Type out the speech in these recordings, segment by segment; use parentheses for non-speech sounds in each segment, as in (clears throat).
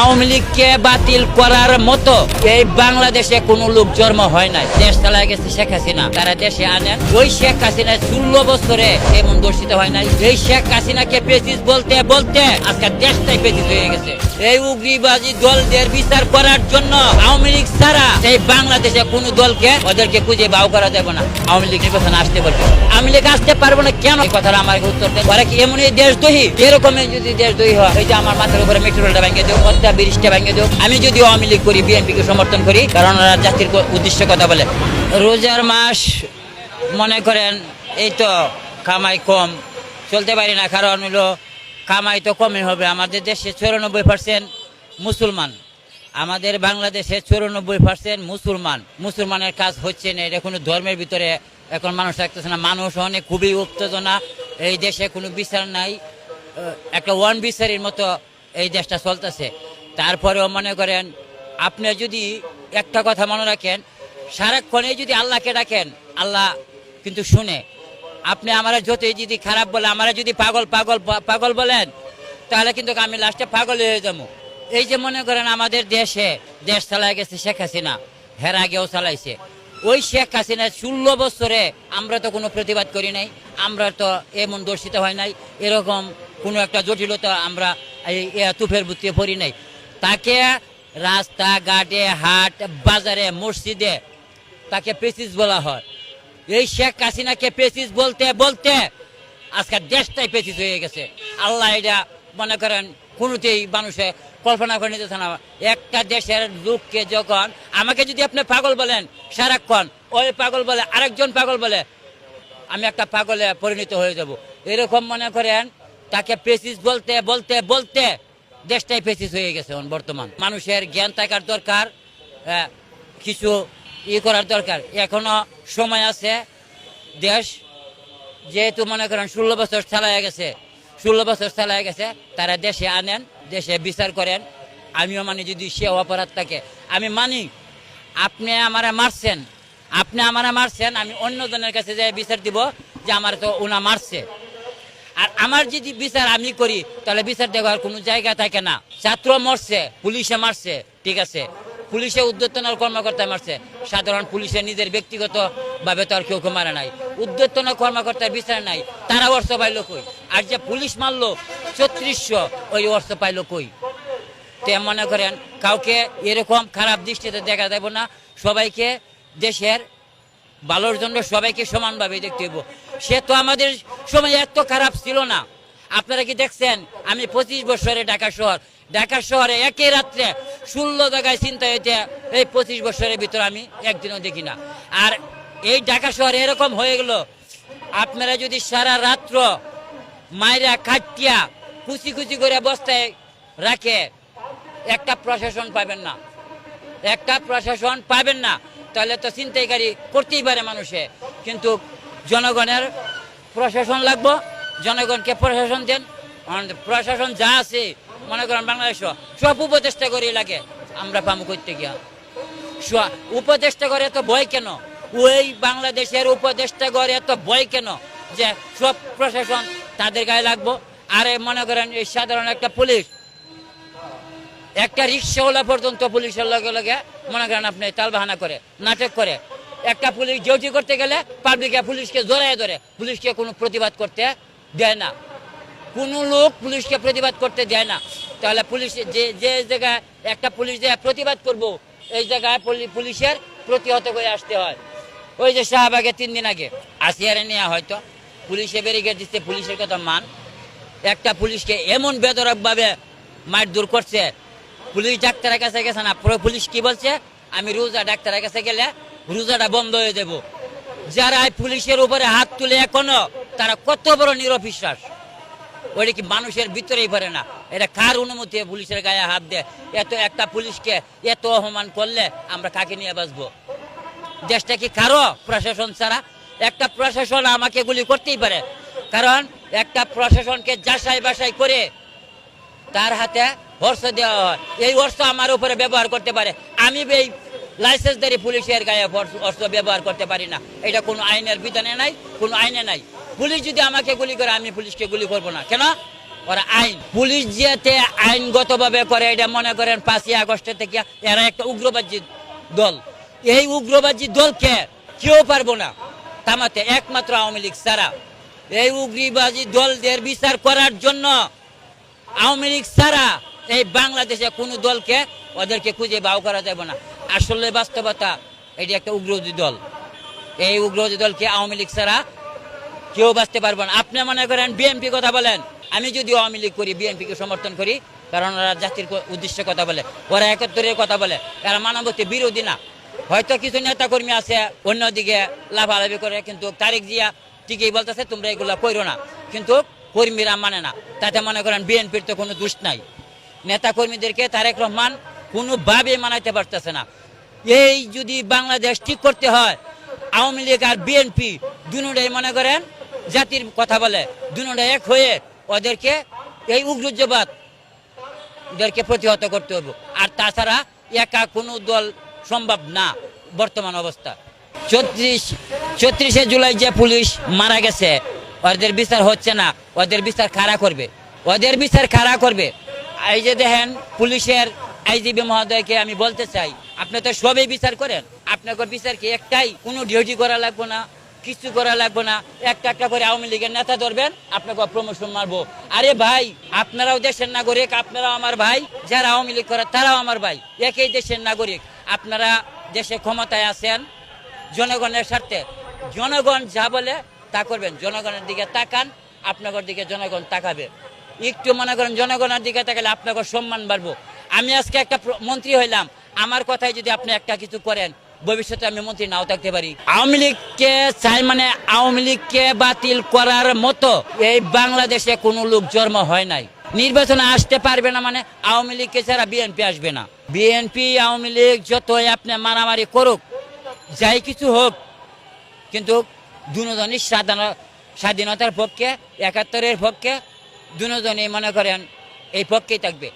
আওয়ামী লীগকে বাতিল করার মতো এই বাংলাদেশে কোনো লোক জন্ম হয় নাই। দেশ চালায় গেছে শেখ হাসিনা। তারা দেশে আনেন ওই শেখ হাসিনা ষোলো বছরে এমন দর্শিত হয় নাই। এই শেখ হাসিনাকে পেচিস বলতে বলতে আজকে দেশটাই পেচিস হয়ে গেছে। এই উগ্রিবাজি দলদের বিচার করার জন্য আওয়ামী লীগ ছাড়া এই বাংলাদেশে কোন দলকে ওদেরকে খুঁজে বাউ করা যাবে না। আওয়ামী লীগ নির্বাচনে আসতে পারবে। আওয়ামী লীগ আসতে পারব না কেন? এই কথাটা আমার উত্তর দেয় ওরা কি এমনই দেশদ্রোহী? এরকমের যদি দেশদ্রোহী হয়, এই যে আমার মাথার উপরে মেট্রোলটা ভেঙে দেব পদ্মা ব্রিজটা ভেঙে দেব আমি যদি আওয়ামী লীগ করি, বিএনপিকে সমর্থন করি, কারণ ওরা জাতির উদ্দেশ্যে কথা বলে। রোজার মাস, মনে করেন, এই তো কামাই কম, চলতে পারি না, কারণ হলো কামাই তো কমই হবে। আমাদের দেশে চুরানব্বই পার্সেন্ট মুসলমান। আমাদের বাংলাদেশে চুরানব্বই পার্সেন্ট মুসলমান। মুসলমানের কাজ হচ্ছে না, এটা কোনো ধর্মের ভিতরে এখন মানুষ থাকতেছে না। মানুষ অনেক খুবই উত্তেজনা। এই দেশে কোনো বিচার নাই। একটা ওয়ান বিচারের মতো এই দেশটা চলতেছে। তারপরেও মনে করেন, আপনি যদি একটা কথা মনে রাখেন সারাক্ষণে যদি আল্লাহকে ডাকেন, আল্লাহ কিন্তু শুনে। আপনি আমার যতই যদি খারাপ বলে, আমার যদি পাগল পাগল পাগল বলেন, তাহলে কিন্তু আমি লাস্টে পাগল হয়ে যাব। এই যে মনে করেন আমাদের দেশে দেশ চালায় গেছে শেখ হাসিনা, হের আগেও চালাইছে। ওই শেখ হাসিনা ষোলো বছরে আমরা তো কোনো প্রতিবাদ করি নাই, আমরা তো এমন দর্শিত হয় নাই, এরকম কোনো একটা জটিলতা আমরা এই তুফের বুত্তিয়ে পড়ি নাই। তাকে রাস্তা ঘাটে হাট, বাজারে, মসজিদে তাকে পেসিস বলা হয়। এই শেখ হাসিনাকে পেসিস বলতে বলতে আজকাল দেশটাই পেসিস হয়ে গেছে। আল্লাহ এটা মনে করেন কোনোতেই মানুষে কল্পনা করে নিতেছে না। একটা দেশের লোককে যখন, আমাকে যদি আপনি পাগল বলেন, সারাক্ষণ ওই পাগল বলে, আরেকজন পাগল বলে, আমি একটা পাগলে পরিণত হয়ে যাব। এরকম মনে করেন তাকে পেসিস বলতে বলতে বলতে দেশটাই পেসিস হয়ে গেছে বর্তমান। মানুষের জ্ঞান থাকার দরকার কিছু ই করার দরকার। এখনও সময় আছে, দেশ যেহেতু মনে করেন ষোলো বছর চালায় গেছে, ষোলো বছর চালায় গেছে, তারা দেশে আনেন, দেশে বিচার করেন। আমিও মানি যদি সে অপরাধ থাকে আমি মানি, আপনি আমারে মারছেন, আপনি আমারে মারছেন, আমি অন্যজনের কাছে যাই বিচার দিব যে আমার তো ওনা মারছে। আর আমার যদি বিচার আমি করি, তাহলে বিচার দেওয়ার কোনো জায়গা থাকে না। ছাত্র মরছে, পুলিশে মারছে, ঠিক আছে। পুলিশে উদ্যোতনার কর্মকর্তা মারছে। সাধারণ পুলিশে নিজের ব্যক্তিগত ভাবে তো আর কেউ কেউ মারে নাই। উদ্যোতন কর্মকর্তার বিচার নাই। তারা অর্থ পাইলো কই? আর যে পুলিশ মারলো, ছত্রিশশো, ওই অর্থ পাইলো কই? তে মনে করেন, কাউকে এরকম খারাপ দৃষ্টিতে দেখা দেব না। সবাইকে দেশের ভালোর জন্য সবাইকে সমানভাবে দেখতে হইব। সে তো আমাদের সময় এত খারাপ ছিল না। আপনারা কি দেখছেন? আমি পঁচিশ বছরে ঢাকা শহর। ঢাকা শহরে একই রাত্রে ষোলো জায়গায় চিন্তা হইতে এই পঁচিশ বছরের ভিতরে আমি একদিনও দেখি না। আর এই ঢাকা শহরে এরকম হয়ে গেল, আপনারা যদি সারা রাত্র মায়েরা কাটিয়া কুচি কুচি করে বস্তায় রাখে, একটা প্রশাসন পাবেন না। একটা প্রশাসন পাবেন না। তাহলে তো ছিনতাইকারী করতেই পারে মানুষে। কিন্তু জনগণের প্রশাসন লাগবো, জনগণকে প্রশাসন দেন। প্রশাসন যা আছে, মনে করেন বাংলাদেশ সব উপদেষ্টা করে লাগে। আমরা পামু করতে গিয়া। উপদেষ্টা করে এত ভয় কেন? ওই বাংলাদেশের উপদেষ্টা করে এত ভয় কেন? যে সব প্রশাসন তাদের গায়ে লাগবো। আরে মনে করেন এই সাধারণ একটা পুলিশ একটা রিক্সাওয়ালা পর্যন্ত পুলিশের লগে লগে, মনে করেন আপনি তালবাহানা করে, নাটক করে। একটা পুলিশ ডিউটি করতে গেলে পাবলিকে পুলিশকে জড়ায় ধরে, পুলিশকে কোনো প্রতিবাদ করতে দেয় না। কোনো লোক পুলিশকে প্রতিবাদ করতে দেয় না। তাহলে পুলিশ যে যে জায়গায় একটা পুলিশ যে প্রতিবাদ করব, এই জায়গায় পুলিশের প্রতিহত করে আসতে হয়। ওই যে শাহবাগে তিন দিন আগে, আসিয়ারে নেওয়া হয়তো, পুলিশে ব্যারিকেড দিচ্ছে, পুলিশের কথা মান। একটা পুলিশকে এমন বেদরকভাবে মারধর করছে পুলিশ ডাক্তারের কাছে গেছে না। পুলিশ কি বলছে? আমি রোজা ডাক্তারের কাছে গেলে রোজাটা বন্ধ হয়ে দেব যারা পুলিশের উপরে হাত তুলে এখনও, তারা কত বড় নিরবিশ্বাস ওইটা কি মানুষের ভিতরেই পারে না। এটা কার অনুমতি পুলিশের গায়ে হাত দেয়? এত একটা পুলিশকে এত অপমান করলে আমরা কাকে নিয়ে বাঁচবো? দেশটা কি কারও প্রশাসন ছাড়া? একটা প্রশাসন আমাকে গুলি করতেই পারে। কারণ একটা প্রশাসনকে যাচাই বাছাই করে তার হাতে অর্থ দেওয়া হয়। এই অর্থ আমার উপরে ব্যবহার করতে পারে। আমি এই লাইসেন্সধারী পুলিশের গায়ে অর্থ ব্যবহার করতে পারি না। এটা কোনো আইনের বিধানে নাই, কোনো আইনে নাই। পুলিশ যদি আমাকে গুলি করে, আমি পুলিশকে গুলি করব না। কেন? ওরা আইন। পুলিশ যেতে আইনগতভাবে করে, এটা মনে করেন পাঁচই আগস্টের থেকে এরা একটা উগ্রবাদী দল। এই উগ্রবাদী দলকে কেউ পারব না। থামাতে একমাত্র আওয়ামী লীগ ছাড়া। এই উগ্রবাদী দলদের বিচার করার জন্য আওয়ামী লীগ ছাড়া এই বাংলাদেশে কোনো দলকে ওদেরকে খুঁজে বাউ করা যাবে না। আসলে বাস্তবতা, এটি একটা উগ্রবাদী দল। এই উগ্রবাদী দলকে আওয়ামী লীগ ছাড়া কেউ বাঁচতে পারবে না। আপনি মনে করেন বিএনপি কথা বলেন? আমি যদি আওয়ামী লীগ করি বিএনপিকে সমর্থন করি, কারণ ওরা জাতির উদ্দেশ্যে কথা বলে, ওরা একাত্তরের কথা বলে, এরা মানবতী বিরোধী না। হয়তো কিছু নেতা কর্মী আছে, অন্যদিকে লাভালাভি করে, কিন্তু তারিক জিয়া ঠিকই বলতেছে, তোমরা এগুলো করো না। কিন্তু কর্মীরা মানে না। তাতে মনে করেন বিএনপির তো কোনো দোষ নাই। নেতা কর্মীদেরকে তারেক রহমান কোনোভাবে মানাইতে পারতেছে না। এই যদি বাংলাদেশ ঠিক করতে হয়, আওয়ামী লীগ আর বিএনপি দুটাই মনে করেন, জাতির কথা বলে দুটা এক হয়ে ওদেরকে এই উগ্রবাদ ওদেরকে প্রতিহত করতে হবে। আর তাছাড়া একা কোনো দল সম্ভব না বর্তমান অবস্থা। চৌত্রিশ চৌত্রিশে জুলাই যে পুলিশ মারা গেছে, ওদের বিচার হচ্ছে না, ওদের বিচার খাড়া করবে? ওদের বিচার খাড়া করবে? এই যে দেখেন পুলিশের আইজিবি মহোদয়কে আমি বলতে চাই, আপনি তো সবই বিচার করেন। আপনাকে বিচার কি একটাই, কোনো ডিউটি করা লাগবে না, কিছু করা লাগবে না, একটা একটা করে আওয়ামী লীগের নেতা ধরবেন, আপনাকে প্রমোশন মারবো। আরে ভাই, আপনারাও দেশের নাগরিক, আপনারাও আমার ভাই, যারা আওয়ামী লীগ করে তারাও আমার ভাই, একই দেশের নাগরিক। আপনারা দেশে ক্ষমতায় আছেন, জনগণের স্বার্থে। জনগণ যা বলে তা করবেন, জনগণের দিকে তাকান, আপনাদের দিকে জনগণ তাকাবে। একটু মনে করেন, জনগণের দিকে তাকালে আপনাকে সম্মান বাড়বো। আমি আজকে একটা মন্ত্রী হইলাম। আমার কথাই যদি আপনি একটা কিছু করেন, ভবিষ্যতে আমি মন্ত্রী নাও থাকতে পারি। আওয়ামী লীগকে চাই মানে আওয়ামী লীগকে বাতিল করার মতো এই বাংলাদেশে কোনো লোক জন্ম হয় নাই। নির্বাচনে আসতে পারবে না মানে আওয়ামী লীগকে ছাড়া বিএনপি আসবে না। বিএনপি, আওয়ামী লীগ যতই আপনি মারামারি করুক, যাই কিছু হোক, কিন্তু দুজনই স্বাধীন- স্বাধীনতার পক্ষে, একাত্তরের পক্ষে দুজনই মনে করেন এই পক্ষেই থাকবে।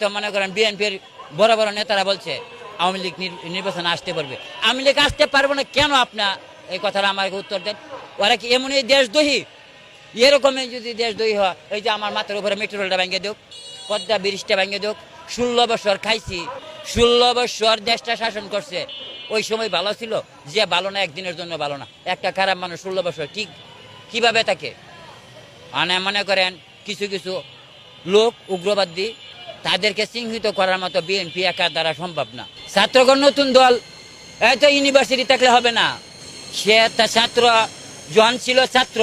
তো মনে করেন বিএনপির বড় বড় নেতারা বলছে, আওয়ামী লীগ নির- নির্বাচনে আসতে পারবে। আওয়ামী লীগ আসতে পারব না, কেন আপনার এই কথাটা আমাকে উত্তর দেন? ওরা কি এমনই দেশদ্রোহী? এরকমই যদি দেশদ্রোহী হয়, এই যে আমার মাথার উপরে মেট্রো রেলটা ভেঙে দেখ পদ্মা ব্রিজটা ভেঙে দেখ ষোলো বছর খাইছি, ষোলো বছর দেশটা শাসন করছে, ওই সময় ভালো ছিল? যে ভালো না, একদিনের জন্য ভালো না। একটা খারাপ মানুষ ষোলো বছর ঠিক কীভাবে থাকে? মানে মনে করেন কিছু কিছু লোক উগ্রবাদী, তাদেরকে চিহ্নিত করার মতো বিএনপি একা দ্বারা সম্ভব না। ছাত্রগণ নতুন দল, এই তো ইউনিভার্সিটি থাকলে হবে না। সে তা ছাত্র জন ছিল ছাত্র,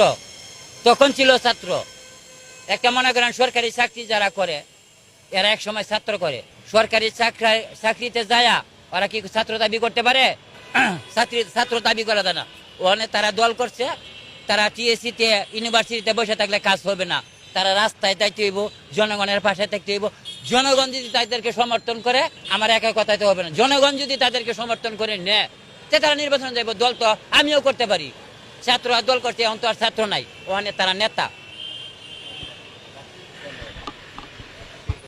তখন ছিল ছাত্র। একটা মনে করেন সরকারি চাকরি যারা করে, এরা এক সময় ছাত্র করে। সরকারি চাকরি চাকরিতে যায়া ওরা কি ছাত্র দাবি করতে পারে? (clears throat) ছাত্রী, ছাত্র দাবি করা যায় না। ওখানে তারা দল করছে তারা টিএসিতে ইউনিভার্সিটিতে বসে থাকলে কাজ হবে না। তারা রাস্তায় থাকতে হইব, জনগণের পাশে থাকতে হইব। জনগণ যদি তাদেরকে সমর্থন করে, আমার একা কথাতে হবে না। জনগণ যদি তাদেরকে সমর্থন করে নেয়, তে তারা নির্বাচন যাইব, দল তো আমিও করতে পারি। ছাত্র দল করছে এখন তো আর ছাত্র নাই, ওখানে তারা নেতা।